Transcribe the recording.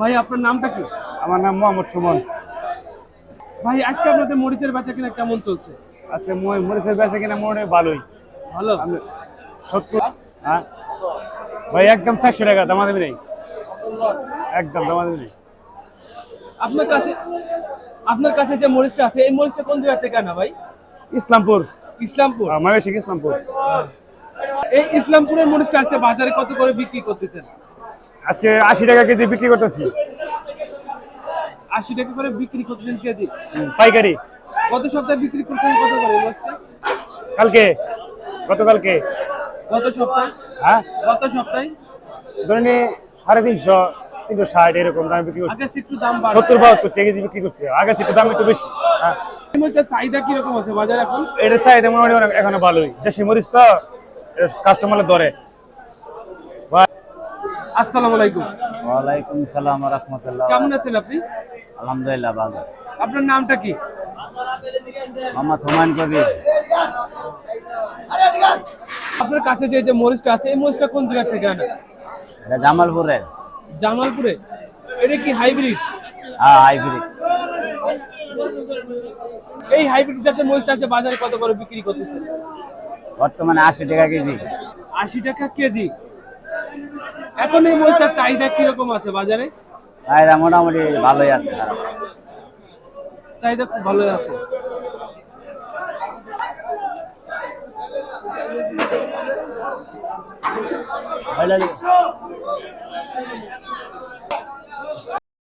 ভাই আপনার নামটা কি? আমার নাম মোহাম্মদ সুমন। ভাই আজকে আপনাদের মরিচের বেচা কিনা কেমন চলছে? আচ্ছা মই মরিচের বেচা কিনা মনে হয় ভালোই। ভালো? সত্তর হ্যাঁ? ভাই একদম চারশো টাকা দামা দেবে নেই। একদম দামা দেবে নেই। আপনার কাছে আপনার কাছে যে মরিচটা আছে এই মরিচটা কোন জায়গা থেকে আনা ভাই? ইসলামপুর। ইসলামপুর? ময়মনসিংহ ইসলামপুর। এই ইসলামপুরের মরিচটা আছে বাজারে কত করে বিক্রি করতেছেন? আজকে আশি টাকা কেজি বিক্রি করতেছি। আশি টাকা করে বিক্রি করতেছেন কেজি? পাইকারি। গত সপ্তাহে বিক্রি করছেন কত করে মাছটা কালকে। গতকালকে। গত সপ্তাহে? হ্যাঁ? গত সপ্তাহে? ধরে নিয়ে সাড়ে তিনশো তিনশো ষাট এরকম দামে বিক্রি করছি। আগে একটু দাম সত্তর বাহাত্তর টাকা কেজি বিক্রি করছি। আগে একটু দাম একটু বেশি। হ্যাঁ। চাহিদা কীরকম আছে বাজারে এখন? এটা চাহিদা মোটামুটি এখনও ভালোই। দেশি মরিচ তো কাস্টমারের দরে আসসালামু আলাইকুম। ওয়ালাইকুম সালাম রহমতুল্লাহ। কেমন আছেন আপনি? আলহামদুলিল্লাহ ভালো। আপনার নামটা কি? মোহাম্মদ হুমায়ুন কবির। আপনার কাছে যে যে মরিচটা আছে এই মরিচটা কোন জায়গা থেকে আনা? এটা জামালপুরের জামালপুরে? এটা কি হাইব্রিড? হ্যাঁ হাইব্রিড। এই হাইব্রিড জাতের মরিচটা আছে বাজারে কত করে বিক্রি করতেছে? বর্তমানে আশি টাকা কেজি। আশি টাকা কেজি। এখন এই মরিচটার চাহিদা কীরকম আছে বাজারে? চাহিদা মোটামুটি ভালোই আছে। চাহিদা খুব ভালো আছে।